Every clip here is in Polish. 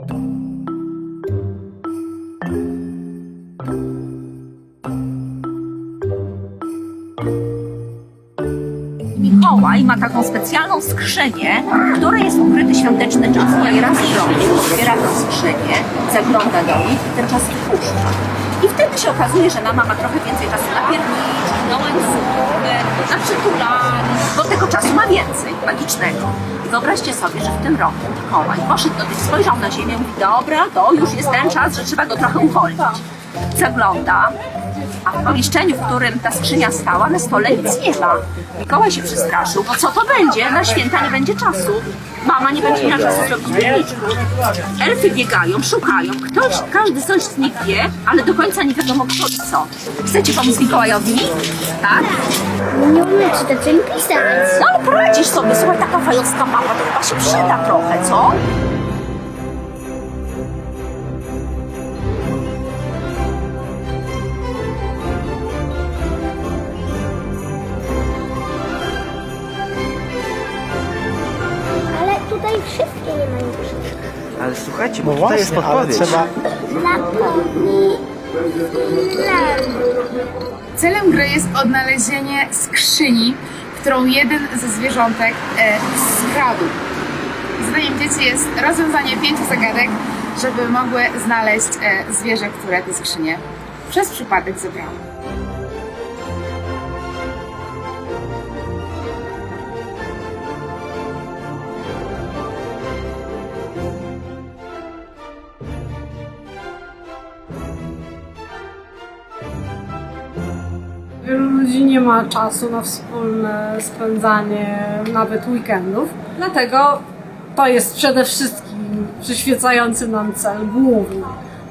Mikołaj ma taką specjalną skrzynię, w której jest ukryty świąteczny czas. No i raz w roku otwiera tę skrzynię, zagląda do nich i ten czas wypuszcza. I wtedy się okazuje, że mama ma trochę więcej czasu na pierniczki, na magicznego. I wyobraźcie sobie, że w tym roku Mikołaj poszedł do tych, spojrzał na ziemię i mówi, dobra, to już jest ten czas, że trzeba go trochę uwolnić. Zagląda, a w pomieszczeniu, w którym ta skrzynia stała, na stole nic nie ma. Mikołaj się przestraszył, bo co to będzie? Na święta nie będzie czasu. Mama nie będzie miała czasu zrobić pierniczków. Elfy biegają, szukają. Ktoś, każdy coś z nich wie, ale do końca nie wiadomo kto i co. Chcecie pomóc Mikołajowi? Tak? Nie umiem czytać ani pisać. No ale poradzisz sobie. Słuchaj, taka fajowska mapa to chyba się przyda trochę, co? Wszystkie nie mają. Ale słuchajcie, No bo tutaj jest właśnie, ale podpowiedź. trzeba... Celem gry jest odnalezienie skrzyni, którą jeden ze zwierzątek e, skradł. Zadaniem dzieci jest rozwiązanie pięciu zagadek, żeby mogły znaleźć e, zwierzę, które te skrzynie przez przypadek zebrało. Wielu ludzi nie ma czasu na wspólne spędzanie nawet weekendów, dlatego to jest przede wszystkim przyświecający nam cel główny,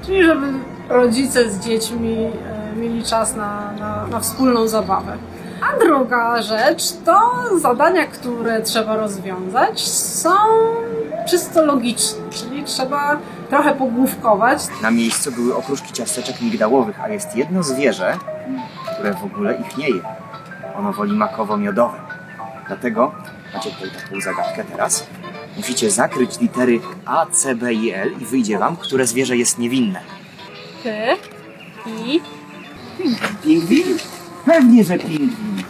czyli żeby rodzice z dziećmi e, mieli czas na, na, na wspólną zabawę. A druga rzecz to zadania, które trzeba rozwiązać są czysto logiczne, czyli trzeba trochę pogłówkować, Na miejscu były okruszki ciasteczek migdałowych, a jest jedno zwierzę, które w ogóle ich nie je. Ono woli makowo-miodowe. Dlatego macie tutaj taką zagadkę teraz. Musicie zakryć litery A, C, B i L i wyjdzie wam, które zwierzę jest niewinne. ty i Pingwin? Pewnie, że pingwin.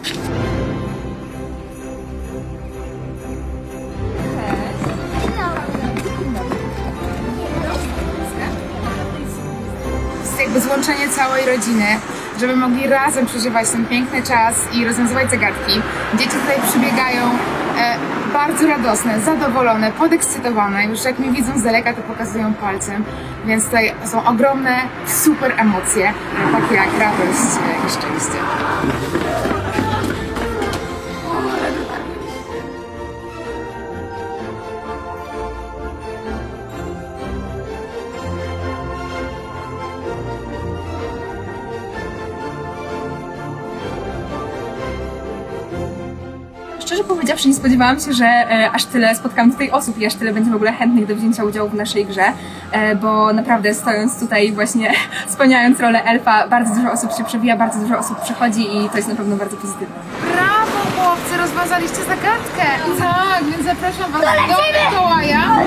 To jest jakby złączenie całej rodziny, żeby mogli razem przeżywać ten piękny czas i rozwiązywać zagadki. Dzieci tutaj przybiegają e, bardzo radosne, zadowolone, podekscytowane. Już jak mnie widzą z daleka, to pokazują palcem. Więc tutaj są ogromne, super emocje, takie jak radość e, i szczęście. Szczerze powiedziawszy, nie spodziewałam się, że e, aż tyle spotkam tutaj osób i aż tyle będzie w ogóle chętnych do wzięcia udziału w naszej grze, e, bo naprawdę stojąc tutaj właśnie, spełniając rolę elfa, bardzo dużo osób się przewija, bardzo dużo osób przychodzi i to jest na pewno bardzo pozytywne. Brawo, chłopcy, rozwiązaliście zagadkę! Tak, więc zapraszam Was do Mikołaja.